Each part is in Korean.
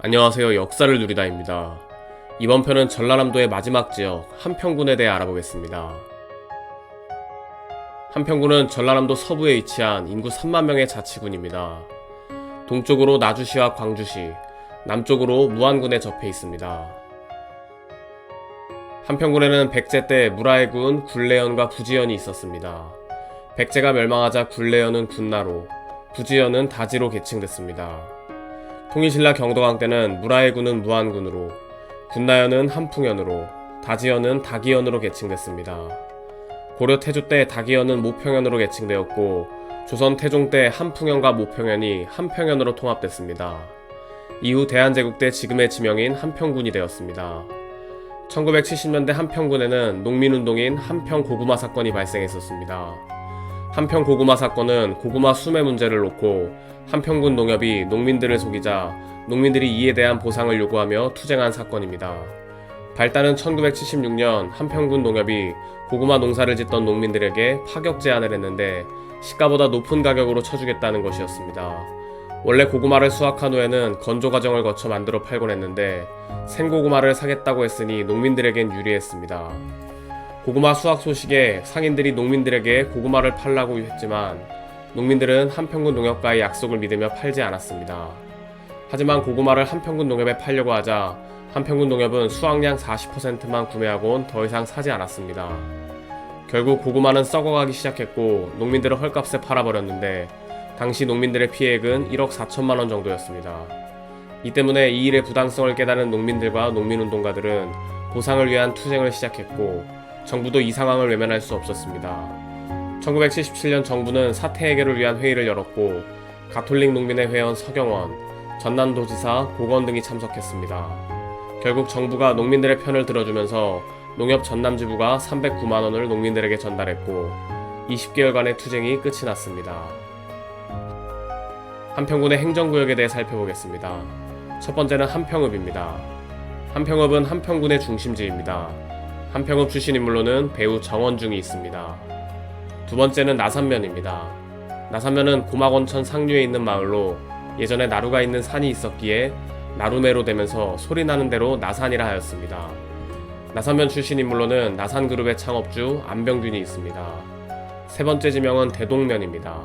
안녕하세요. 역사를 누리다입니다. 이번 편은 전라남도의 마지막 지역 한평군에 대해 알아보겠습니다. 한평군은 전라남도 서부에 위치한 인구 3만 명의 자치군입니다. 동쪽으로 나주시와 광주시, 남쪽으로 무안군에 접해 있습니다. 한평군에는 백제 때 무라해군 굴레현과 부지현이 있었습니다. 백제가 멸망하자 굴레현은 군나로, 부지현은 다지로 개칭됐습니다. 통일신라 경도강 때는 무라해군은 무안군으로, 군나현은 한풍현으로, 다지현은 다기현으로 개칭됐습니다. 고려 태조 때 다기현은 모평현으로 개칭되었고, 조선 태종 때 한풍현과 모평현이 한평현으로 통합됐습니다. 이후 대한제국 때 지금의 지명인 한평군이 되었습니다. 1970년대 한평군에는 농민운동인 한평 고구마 사건이 발생했었습니다. 한평 고구마 사건은 고구마 수매 문제를 놓고 한평군 농협이 농민들을 속이자 농민들이 이에 대한 보상을 요구하며 투쟁한 사건입니다. 발단은 1976년 한평군 농협이 고구마 농사를 짓던 농민들에게 파격 제안을 했는데 시가보다 높은 가격으로 쳐주겠다는 것이었습니다. 원래 고구마를 수확한 후에는 건조 과정을 거쳐 만들어 팔곤 했는데 생고구마를 사겠다고 했으니 농민들에겐 유리했습니다. 고구마 수확 소식에 상인들이 농민들에게 고구마를 팔라고 했지만 농민들은 한평군 농협과의 약속을 믿으며 팔지 않았습니다. 하지만 고구마를 한평군 농협에 팔려고 하자 한평군 농협은 수확량 40%만 구매하곤 더 이상 사지 않았습니다. 결국 고구마는 썩어가기 시작했고 농민들은 헐값에 팔아버렸는데 당시 농민들의 피해액은 1억 4천만 원 정도였습니다. 이 때문에 이 일의 부당성을 깨달은 농민들과 농민운동가들은 보상을 위한 투쟁을 시작했고 정부도 이 상황을 외면할 수 없었습니다. 1977년 정부는 사태 해결을 위한 회의를 열었고 가톨릭 농민의 회원 서경원, 전남도지사 고건 등이 참석했습니다. 결국 정부가 농민들의 편을 들어주면서 농협 전남지부가 309만 원을 농민들에게 전달했고 20개월간의 투쟁이 끝이 났습니다. 한평군의 행정구역에 대해 살펴보겠습니다. 첫 번째는 한평읍입니다. 한평읍은 한평군의 중심지입니다. 한평읍 출신 인물로는 배우 정원중이 있습니다. 두 번째는 나산면입니다. 나산면은 고막원천 상류에 있는 마을로 예전에 나루가 있는 산이 있었기에 나루매로 되면서 소리 나는 대로 나산이라 하였습니다. 나산면 출신 인물로는 나산그룹의 창업주 안병균이 있습니다. 세 번째 지명은 대동면입니다.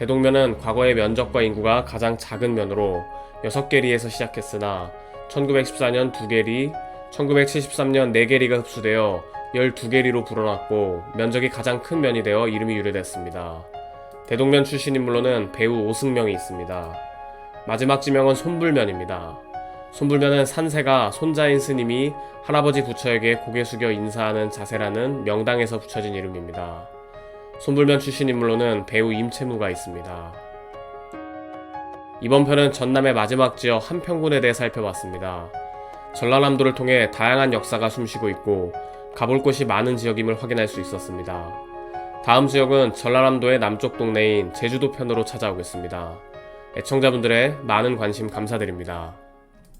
대동면은 과거의 면적과 인구가 가장 작은 면으로 6개리에서 시작했으나 1914년 2개리, 1973년 4개리가 흡수되어 12개리로 불어났고 면적이 가장 큰 면이 되어 이름이 유래됐습니다. 대동면 출신 인물로는 배우 오승명이 있습니다. 마지막 지명은 손불면입니다. 손불면은 산세가 손자인 스님이 할아버지 부처에게 고개 숙여 인사하는 자세라는 명당에서 붙여진 이름입니다. 손불면 출신 인물로는 배우 임채무가 있습니다. 이번 편은 전남의 마지막 지역 한평군에 대해 살펴봤습니다. 전라남도를 통해 다양한 역사가 숨쉬고 있고 가볼 곳이 많은 지역임을 확인할 수 있었습니다. 다음 지역은 전라남도의 남쪽 동네인 제주도 편으로 찾아오겠습니다. 애청자분들의 많은 관심 감사드립니다.